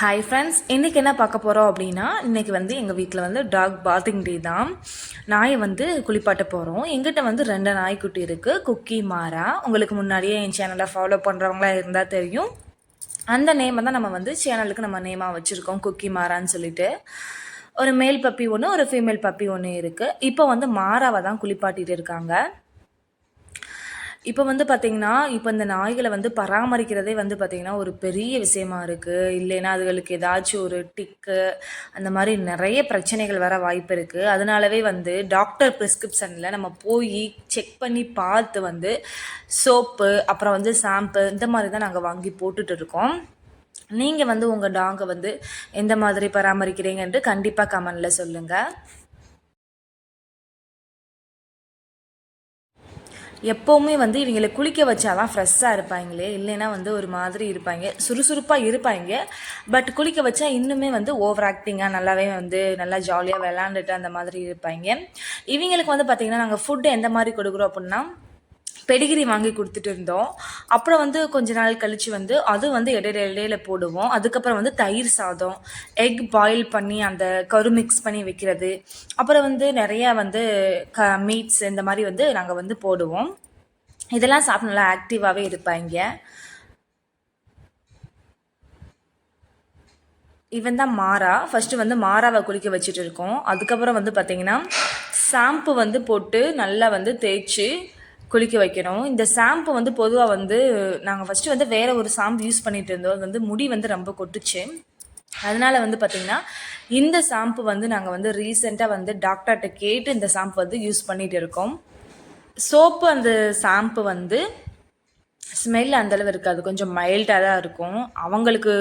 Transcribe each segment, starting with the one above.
Hi friends இன்றைக்கி என்ன பார்க்க போகிறோம் அப்படின்னா இன்றைக்கி வந்து எங்கள் வீட்டில் வந்து டாக் பாத்திங் டே தான். நாயை வந்து குளிப்பாட்ட போகிறோம் எங்கிட்ட வந்து ரெண்டு நாய்க்குட்டி இருக்குது குக்கி மாரா உங்களுக்கு முன்னாடியே என் சேனலை ஃபாலோ பண்ணுறவங்களா இருந்தால் தெரியும். அந்த நேமை தான் நம்ம வந்து சேனலுக்கு நம்ம நேமாக வச்சுருக்கோம். குக்கி மாரான்னு சொல்லிட்டு. ஒரு மேல் பப்பி ஒன்று ஒரு ஃபீமேல் பப்பி ஒன்று இருக்குது இப்போ வந்து மாராவை தான் குளிப்பாட்டிகிட்டு இருக்காங்க. இப்போ வந்து பார்த்திங்கன்னா இப்போ இந்த நாய்களை வந்து பராமரிக்கிறதே வந்து பார்த்திங்கன்னா ஒரு பெரிய விஷயமா இருக்குது இல்லைன்னா அதுகளுக்கு ஏதாச்சும் ஒரு டிக்கு அந்த மாதிரி நிறைய பிரச்சனைகள் வர வாய்ப்பு இருக்குது அதனாலவே வந்து டாக்டர் ப்ரிஸ்கிரிப்ஷனில் நம்ம போய் செக் பண்ணி பார்த்து வந்து சோப்பு அப்புறம் வந்து ஷாம்பு இந்த மாதிரி தான் நாங்கள் வாங்கி போட்டுட்டு இருக்கோம். நீங்கள் வந்து உங்கள் டாங்கை வந்து எந்த மாதிரி பராமரிக்கிறீங்கன்ட்டு கண்டிப்பாக கமெண்டில் சொல்லுங்கள் எப்போவுமே வந்து இவங்களை குளிக்க வச்சா தான் ஃப்ரெஷ்ஷாக இருப்பாங்களே இல்லைன்னா வந்து ஒரு மாதிரி இருப்பாங்க சுறுசுறுப்பாக இருப்பாங்க. பட் குளிக்க வச்சா இன்னுமே வந்து ஓவர் ஆக்டிங்காக நல்லாவே வந்து நல்லா ஜாலியாக விளாண்டுட்டு அந்த மாதிரி இருப்பாங்க. இவங்களுக்கு வந்து பார்த்திங்கன்னா நாங்கள் ஃபுட்டு எந்த மாதிரி கொடுக்குறோம் அப்படின்னா பெடிகிரி வாங்கி கொடுத்துட்டு இருந்தோம் அப்புறம் வந்து கொஞ்ச நாள் கழித்து வந்து அது வந்து இடையில இடையில போடுவோம். அதுக்கப்புறம் வந்து தயிர் சாதம் எக் பாயில் பண்ணி அந்த கரு மிக்ஸ் பண்ணி வைக்கிறது. அப்புறம் வந்து நிறையா வந்து க மீட்ஸ் இந்த மாதிரி வந்து நாங்கள் வந்து போடுவோம். இதெல்லாம் சாப்பிட்டு நல்லா ஆக்டிவாகவே இருப்பாங்க இவன் தான் மாறா. ஃபஸ்ட்டு வந்து மாறாவை குளிக்க வச்சுட்டு இருக்கோம். அதுக்கப்புறம் வந்து பார்த்திங்கன்னா ஷாம்பு வந்து போட்டு நல்லா வந்து தேய்ச்சி குளிக்க வைக்கணும். இந்த ஷாம்பு வந்து பொதுவாக வந்து நாங்கள் ஃபஸ்ட்டு வந்து வேறு ஒரு ஷாம்பு யூஸ் பண்ணிகிட்டு இருந்தோம். அது வந்து முடி வந்து ரொம்ப கொட்டுச்சு. அதனால் வந்து பார்த்திங்கன்னா இந்த ஷாம்பு வந்து நாங்கள் வந்து ரீசெண்டாக வந்து டாக்டர்கிட்ட கேட்டு இந்த ஷாம்பு வந்து யூஸ் பண்ணிகிட்டு இருக்கோம். சோப்பு அந்த ஷாம்பு வந்து ஸ்மெல் அந்தளவு இருக்காது. கொஞ்சம் மைல்டாக தான் இருக்கும். அவங்களுக்கு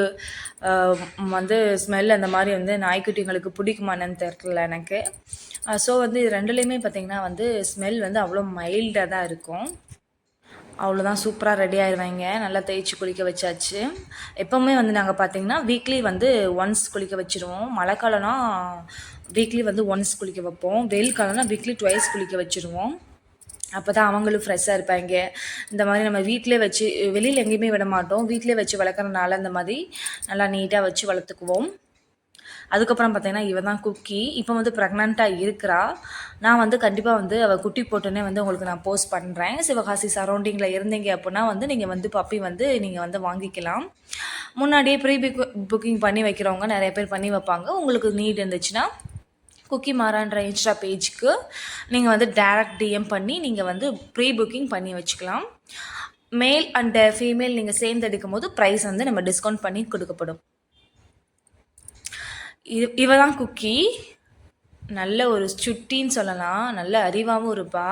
வந்து ஸ்மெல் அந்த மாதிரி வந்து நாய்க்குட்டிங்களுக்கு பிடிக்குமானு தெரில எனக்கு. ஸோ வந்து இது ரெண்டுலேயுமே பார்த்திங்கன்னா வந்து ஸ்மெல் வந்து அவ்வளோ மைல்டாக தான் இருக்கும். அவ்வளோதான் சூப்பராக ரெடி ஆயிடுவாங்க நல்லா தேய்ச்சி குளிக்க வச்சாச்சு. எப்போவுமே வந்து நாங்கள் பார்த்திங்கன்னா வீக்லி வந்து ஒன்ஸ் குளிக்க வச்சுருவோம். மழை காலம்னா வீக்லி வந்து ஒன்ஸ் குளிக்க வைப்போம். வெயில் காலம்னா வீக்லி ட்வைஸ் குளிக்க வச்சுருவோம். அப்போ தான் அவங்களும் ஃப்ரெஷ்ஷாக இருப்பாங்க. இந்த மாதிரி நம்ம வீட்டிலே வச்சு வெளியில் எங்கேயுமே விட மாட்டோம். வீட்டிலே வச்சு வளர்க்குறதுனால இந்த மாதிரி நல்லா நீட்டாக வச்சு வளர்த்துக்குவோம். அதுக்கப்புறம் பார்த்தீங்கன்னா இவன் தான் குக்கி. இப்போ வந்து ப்ரெக்னெண்ட்டாக இருக்கிறா. நான் வந்து கண்டிப்பாக வந்து அவள் குட்டி போட்டோன்னே வந்து உங்களுக்கு நான் போஸ்ட் பண்ணுறேன் சிவகாசி சரௌண்டிங்கில் இருந்தீங்க அப்படின்னா வந்து நீங்கள் வந்து பப்பி வந்து நீங்கள் வந்து வாங்கிக்கலாம். முன்னாடியே ப்ரீ புக் புக்கிங் பண்ணி வைக்கிறவங்க நிறைய பேர் பண்ணி வைப்பாங்க. உங்களுக்கு நீட் இருந்துச்சுன்னா குக்கி மாறான்ற இன்ஸ்டா பேஜுக்கு நீங்கள் வந்து டேரக்ட் டிஎம் பண்ணி நீங்கள் வந்து ப்ரீ புக்கிங் பண்ணி வச்சுக்கலாம். மேல் அண்ட் ஃபீமேல் நீங்கள் சேர்ந்து எடுக்கும் போது ப்ரைஸ் வந்து நம்ம டிஸ்கவுண்ட் பண்ணி கொடுக்கப்படும். இவ தான் குக்கி நல்ல ஒரு சுட்டின்னு சொல்லலாம். நல்ல அறிவாகவும் இருப்பா.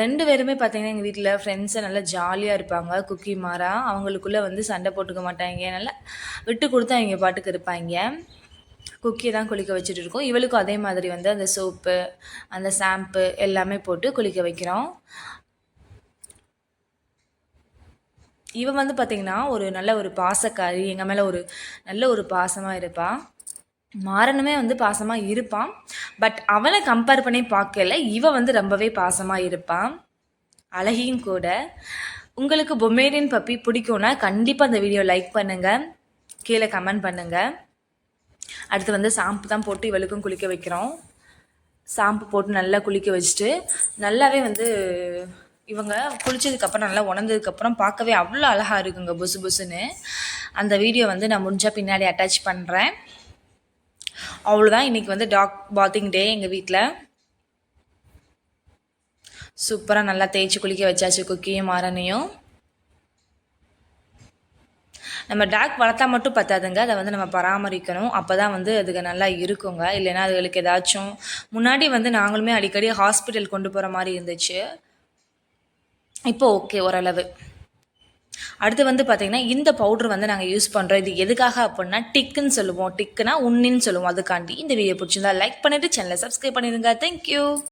ரெண்டு பேருமே பார்த்தீங்கன்னா எங்கள் வீட்டில் ஃப்ரெண்ட்ஸை நல்லா ஜாலியாக இருப்பாங்க. குக்கி மாறா அவங்களுக்குள்ளே வந்து சண்டை போட்டுக்க மாட்டாங்க. நல்லா விட்டு கொடுத்து அவங்க பாட்டுக்கு இருப்பாங்க. குக்கியை தான் குளிக்க வச்சுட்டு இருக்கோம் இவளுக்கும் அதே மாதிரி வந்து அந்த சோப்பு அந்த ஷாம்பு எல்லாமே போட்டு குளிக்க வைக்கிறோம். இவன் வந்து பார்த்திங்கன்னா ஒரு நல்ல ஒரு பாசக்காரி. எங்கள் மேலே ஒரு நல்ல ஒரு பாசமாக இருப்பாள் மாறனுமே வந்து பாசமாக இருப்பான் பட் அவனை கம்பேர் பண்ணி பார்க்கல இவன் வந்து ரொம்பவே பாசமாக இருப்பான் அழகியும் கூட. உங்களுக்கு பொமேரியன் பப்பி பிடிக்கும்னா கண்டிப்பாக அந்த வீடியோ லைக் பண்ணுங்கள் கீழே கமெண்ட் பண்ணுங்கள் அடுத்து வந்து ஷாம்பு தான் போட்டு இவளுக்கும் குளிக்க வைக்கிறோம். ஷாம்பு போட்டு நல்லா குளிக்க வச்சுட்டு நல்லாவே வந்து இவங்க குளித்ததுக்கப்புறம் நல்லா உணர்ந்ததுக்கப்புறம் பார்க்கவே அவ்வளோ அழகாக இருக்குங்க புசு புசுன்னு. அந்த வீடியோ வந்து நான் முடிஞ்சால் பின்னாடி அட்டாச் பண்ணுறேன் அவ்வளோதான் இன்றைக்கி வந்து டாக் பாத்திங் டே எங்கள் வீட்டில் சூப்பராக நல்லா தேய்ச்சி குளிக்க வச்சாச்சு குக்கியும் மாறனையும். நம்ம டாக் வளர்த்தா மட்டும் பத்தாதுங்க. அதை வந்து நம்ம பராமரிக்கணும். அப்போ தான் வந்து அதுக்கு நல்லா இருக்குங்க. இல்லைன்னா அதுகளுக்கு ஏதாச்சும் முன்னாடி வந்து நாங்களுமே அடிக்கடி ஹாஸ்பிட்டல் கொண்டு போகிற மாதிரி இருந்துச்சு. இப்போ ஓகே ஓரளவு. அடுத்து வந்து பார்த்திங்கன்னா இந்த பவுடர் வந்து நாங்கள் யூஸ் பண்ணுறோம் இது எதுக்காக அப்படின்னா டிக்குன்னு சொல்லுவோம். டிக்குனா உன்னின்னு சொல்லுவோம். அதுக்காண்டி. இந்த வீடியோ பிடிச்சிருந்தா லைக் பண்ணிவிட்டு சேனலை சப்ஸ்கிரைப் பண்ணிடுங்க. தேங்க்யூ